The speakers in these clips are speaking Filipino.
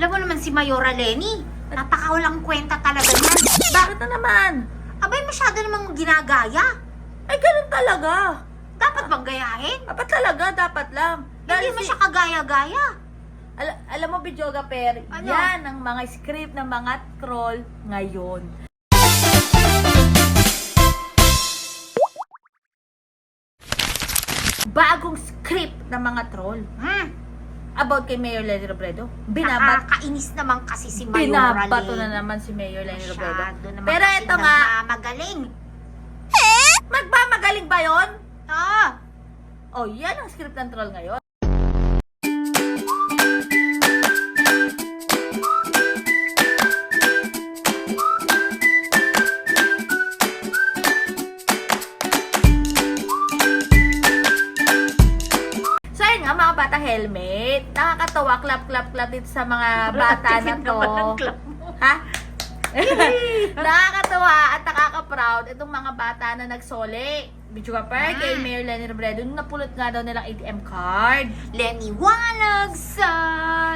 Alam mo naman si Mayora Lenny, napakawalang kwenta talaga yan. Bakit na naman? Abay, masyado namang ginagaya. Ay, ganun talaga. Dapat bang gayahin? Dapat talaga, dapat lang. Hindi mo siya kagaya-gaya. Al- alam mo, Bidyoga Per, Ano? yan ang mga script ng mga troll ngayon. Bagong script ng mga troll Hmm, about kay Mayor Lenny Robredo. Binabat nakakainis naman kasi si Mayora binabato na naman si Mayor Lenny Robredo. Pero ito nga, nagmamagaling. magmamagaling ba yon? Ah, Oh, yan ang script ng troll ngayon. Nga, mga bata helmet. Nakakatawa, clap, clap, clap dito sa mga bata na to. Ha? Nakakatawa at nakaka-proud itong mga bata na nagsole. Video ka per, kay Mm. Mayor Lenny Robredo, nung napulot nga daw nilang ATM card. Lenny Walag sa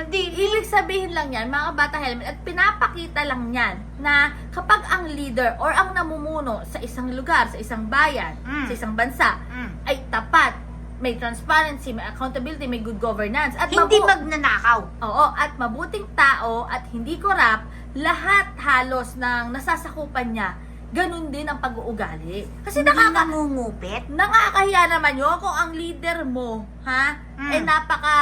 di. Ibig sabihin lang yan, mga bata helmet, at pinapakita lang yan na kapag ang leader or ang namumuno sa isang lugar, sa isang bayan, Mm. sa isang bansa, Hmm. ay tapat, may transparency, may accountability, may good governance, at Hindi mabu- magnanakaw. Oo, at mabuting tao at hindi korap, lahat halos ng nasasakupan niya, ganun din ang pag-uugali. Kasi Hindi nakaka namungupit. nakakahiya naman yun kung ang leader mo, ha, Mm. ay napaka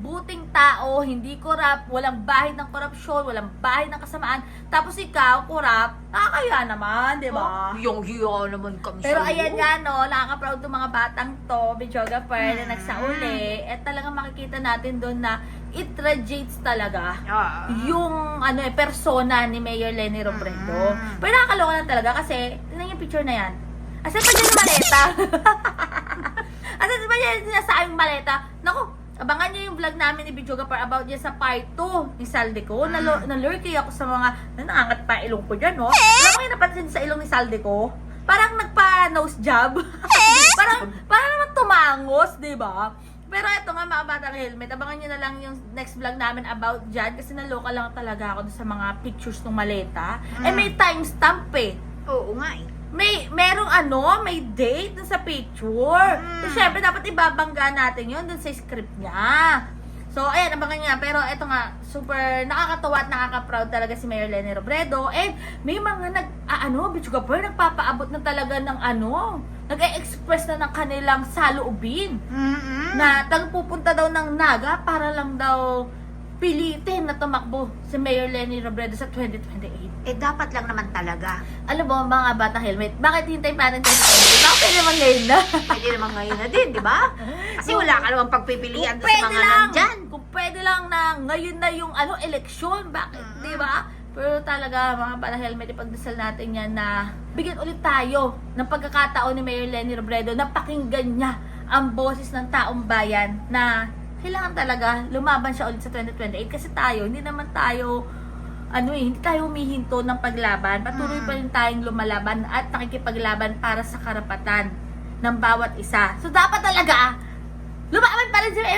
buting tao, hindi korap, walang bahid ng korupsyon, walang bahid ng kasamaan, tapos ikaw, korap, nakakahiya naman, di ba? Yung hiya naman kami Pero sa'yo. ayan nga no, nakaka-proud ng mga batang to, videographer na Mm. nagsauli, at talagang makikita natin doon na it radiates talaga Ah. yung ano eh, persona ni Mayor Lenny Robredo. Mm. Pero nakakaloka lang talaga kasi, tingnan yung picture na yan. Asan pa dyan yung maleta? Asan pa dyan yung sinasayang maleta? Naku, abangan nyo yung vlog namin ni Bijoga para about dyan sa part 2 ni Saldeco. Mm. Nalo, nalurky ako sa mga, na nangangat pa ilong ko dyan, no? Alam mo yung napansin sa ilong ni Saldeco? Parang nagpa-nose job. parang, parang naman tumangos, di ba? Pero ito nga mga batang helmet, abangan nyo na lang yung next vlog namin about dyan kasi naloka lang talaga ako sa mga pictures ng maleta. Eh Mm. may timestamp eh. Oo nga eh. May, merong ano, may date dun sa picture. Mm. So, syempre, dapat ibabangga natin yun dun sa script niya. So, ayan, abangan nga. Pero ito nga, super nakakatawa at nakaka-proud talaga si Mayor Lenny Robredo. And may mga nag, ah, ano, bitch ka nagpapaabot na talaga ng ano, nag-express na ng kanilang saloobin Mm-mm. na tang pupunta daw ng Naga para lang daw pilitin na tumakbo si Mayor Lenny Robredo sa 2028. Eh, dapat lang naman talaga. Alam mo, mga bata helmet, bakit hintay pa rin 2028? Bakit pwede naman ngayon na? Pwede naman ngayon na din, di ba? Kasi wala ka namang pagpipilian sa mga lang, nandyan. kung pwede lang na ngayon na yung ano, eleksyon, bakit, Mm. di ba? Pero talaga, mga bata helmet, ipagdasal natin yan na bigyan ulit tayo ng pagkakataon ni Mayor Lenny Robredo na pakinggan niya ang boses ng taong bayan na kailangan talaga lumaban siya ulit sa 2028 kasi tayo, hindi naman tayo ano eh, hindi tayo humihinto ng paglaban. Patuloy Mm. pa rin tayong lumalaban at nakikipaglaban para sa karapatan ng bawat isa. So, dapat talaga, lumaban pa rin si sa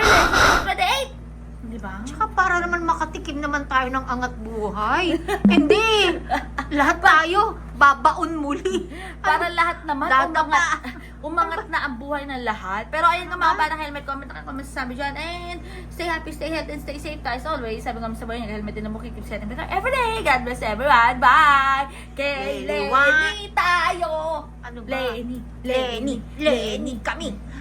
2028! Di ba? Tsaka para naman makatikim naman tayo ng angat buhay. Hindi. Lahat tayo, babaon muli. Para lahat naman Data umangat, umangat na ang buhay ng lahat. Pero ayun nga mga batang helmet, comment na kayo kung masasabi dyan. And stay happy, stay healthy, and stay safe guys always. Sabi ko sa buhay niya, helmet din mo keep setting better every day. God bless everyone. Bye! Kay Lenny tayo! Ano ba? Lenny, Lenny, Lenny, kami.